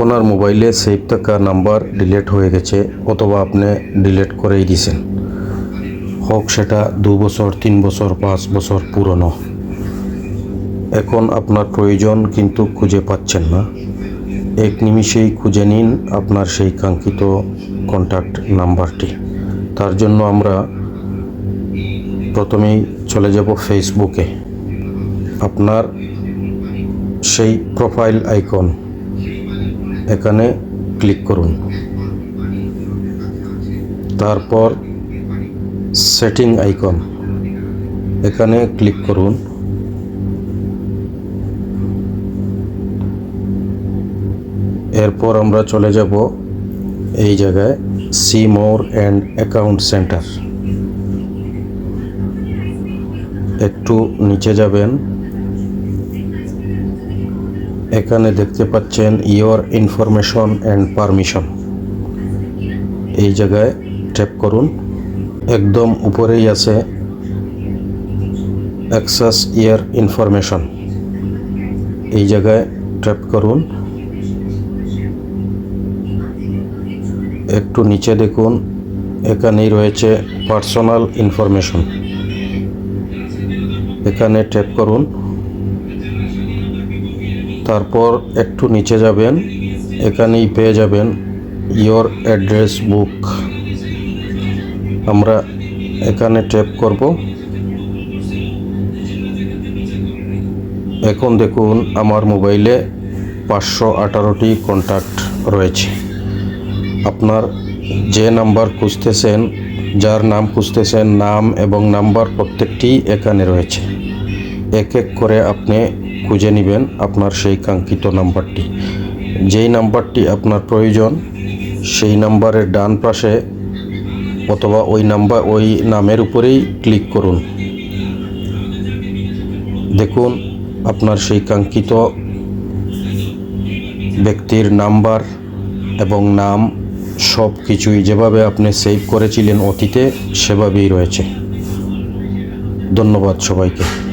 আপনার মোবাইলে সেভ থাকা নাম্বার ডিলিট হয়ে গেছে, অথবা আপনি ডিলিট করেই দিয়েছেন হোক, সেটা দু বছর, তিন বছর, পাঁচ বছর পুরনো। এখন আপনার প্রয়োজন কিন্তু খুঁজে পাচ্ছেন না। এক নিমিষেই খুঁজে নিন আপনার সেই কাঙ্ক্ষিত কন্ট্যাক্ট নাম্বারটি। তার জন্য আমরা প্রথমেই চলে যাব ফেসবুকে আপনার সেই প্রোফাইল আইকন এখানে ক্লিক করুন। তারপর সেটিং আইকন। এখানে ক্লিক করুন। এরপর আমরা চলে যাব এই জায়গায় see more and account centre. একটু নিচে যাবেন। এখানে দেখতে পাচ্ছেন ইয়োর ইনফরমেশন অ্যান্ড পারমিশন এই জায়গায় ট্যাপ করুন। একদম উপরেই আছে অ্যাক্সেস ইয়ার ইনফরমেশন এই জায়গায় ট্যাপ করুন। একটু নিচে দেখুন, এখানেই রয়েছে পার্সোনাল ইনফরমেশন এখানে ট্যাপ করুন। তারপর একটু নিচে যাবেন, এখানেই পেয়ে যাবেন ইয়োর অ্যাড্রেস বুক আমরা এখানে ট্যাপ করব। এখন দেখুন আমার মোবাইলে পাঁচশো আঠারোটি কন্ট্যাক্ট রয়েছে। আপনার যে নাম্বার খুঁজতেছেন, যার নাম খুঁজতেছেন, নাম এবং নাম্বার প্রত্যেকটি এখানে রয়েছে। এক এক করে আপনি খুঁজে নেবেন আপনার সেই কাঙ্ক্ষিত নাম্বারটি। যেই নাম্বারটি আপনার প্রয়োজন, সেই নাম্বারের ডান পাশে অথবা ওই নাম্বার, ওই নামের উপরেই ক্লিক করুন। দেখুন, আপনার সেই কাঙ্ক্ষিত ব্যক্তির নাম্বার এবং নাম সব কিছুই যেভাবে আপনি সেভ করেছিলেন অতীতে, সেভাবেই রয়েছে। ধন্যবাদ সবাইকে।